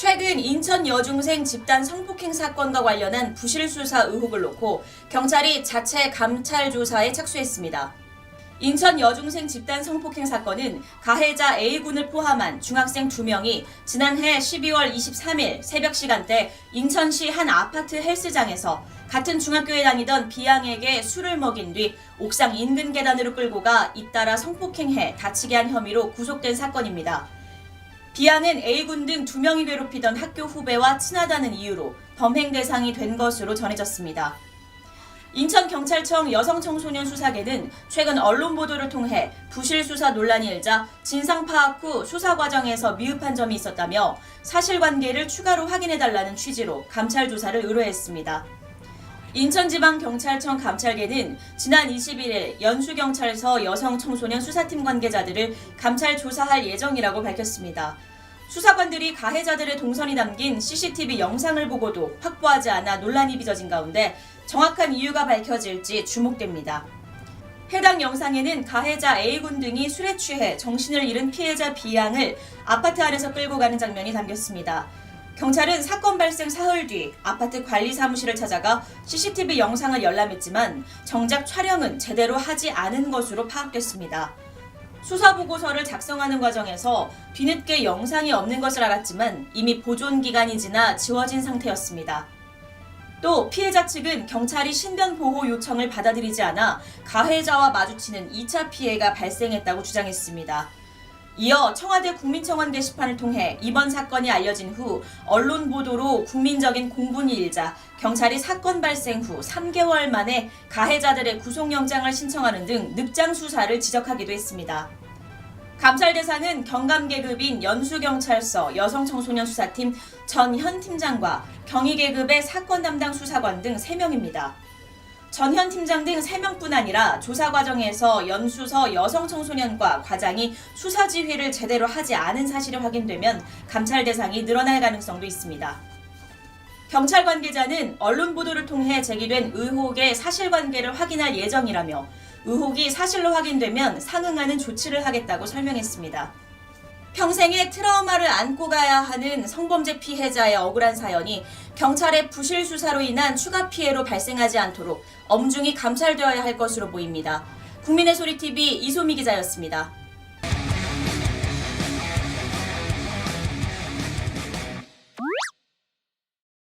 최근 인천 여중생 집단 성폭행 사건과 관련한 부실 수사 의혹을 놓고 경찰이 자체 감찰 조사에 착수했습니다. 인천 여중생 집단 성폭행 사건은 가해자 A군을 포함한 중학생 2명이 지난해 12월 23일 새벽 시간대 인천시 한 아파트 헬스장에서 같은 중학교에 다니던 B양에게 술을 먹인 뒤 옥상 인근 계단으로 끌고 가 잇따라 성폭행해 다치게 한 혐의로 구속된 사건입니다. B양은 A군 등두 명이 괴롭히던 학교 후배와 친하다는 이유로 범행 대상이 된 것으로 전해졌습니다. 인천경찰청 여성청소년 수사계는 최근 언론 보도를 통해 부실 수사 논란이 일자 진상 파악 후 수사 과정에서 미흡한 점이 있었다며 사실관계를 추가로 확인해달라는 취지로 감찰 조사를 의뢰했습니다. 인천지방경찰청 감찰계는 지난 21일 연수경찰서 여성 청소년 수사팀 관계자들을 감찰 조사할 예정이라고 밝혔습니다. 수사관들이 가해자들의 동선이 담긴 CCTV 영상을 보고도 확보하지 않아 논란이 빚어진 가운데 정확한 이유가 밝혀질지 주목됩니다. 해당 영상에는 가해자 A군 등이 술에 취해 정신을 잃은 피해자 B양을 아파트 안에서 끌고 가는 장면이 담겼습니다. 경찰은 사건 발생 사흘 뒤 아파트 관리 사무실을 찾아가 CCTV 영상을 열람했지만 정작 촬영은 제대로 하지 않은 것으로 파악됐습니다. 수사 보고서를 작성하는 과정에서 뒤늦게 영상이 없는 것을 알았지만 이미 보존 기간이 지나 지워진 상태였습니다. 또 피해자 측은 경찰이 신변 보호 요청을 받아들이지 않아 가해자와 마주치는 2차 피해가 발생했다고 주장했습니다. 이어 청와대 국민청원 게시판을 통해 이번 사건이 알려진 후 언론 보도로 국민적인 공분이 일자 경찰이 사건 발생 후 3개월 만에 가해자들의 구속영장을 신청하는 등 늑장 수사를 지적하기도 했습니다. 감찰 대상은 경감 계급인 연수경찰서 여성청소년 수사팀 전현 팀장과 경위 계급의 사건 담당 수사관 등 3명입니다. 전현 팀장 등 3명뿐 아니라 조사 과정에서 연수서 여성 청소년과 과장이 수사 지휘를 제대로 하지 않은 사실이 확인되면 감찰 대상이 늘어날 가능성도 있습니다. 경찰 관계자는 언론 보도를 통해 제기된 의혹의 사실관계를 확인할 예정이라며 의혹이 사실로 확인되면 상응하는 조치를 하겠다고 설명했습니다. 평생의 트라우마를 안고 가야 하는 성범죄 피해자의 억울한 사연이 경찰의 부실 수사로 인한 추가 피해로 발생하지 않도록 엄중히 감찰되어야 할 것으로 보입니다. 국민의 소리 TV 이소미 기자였습니다.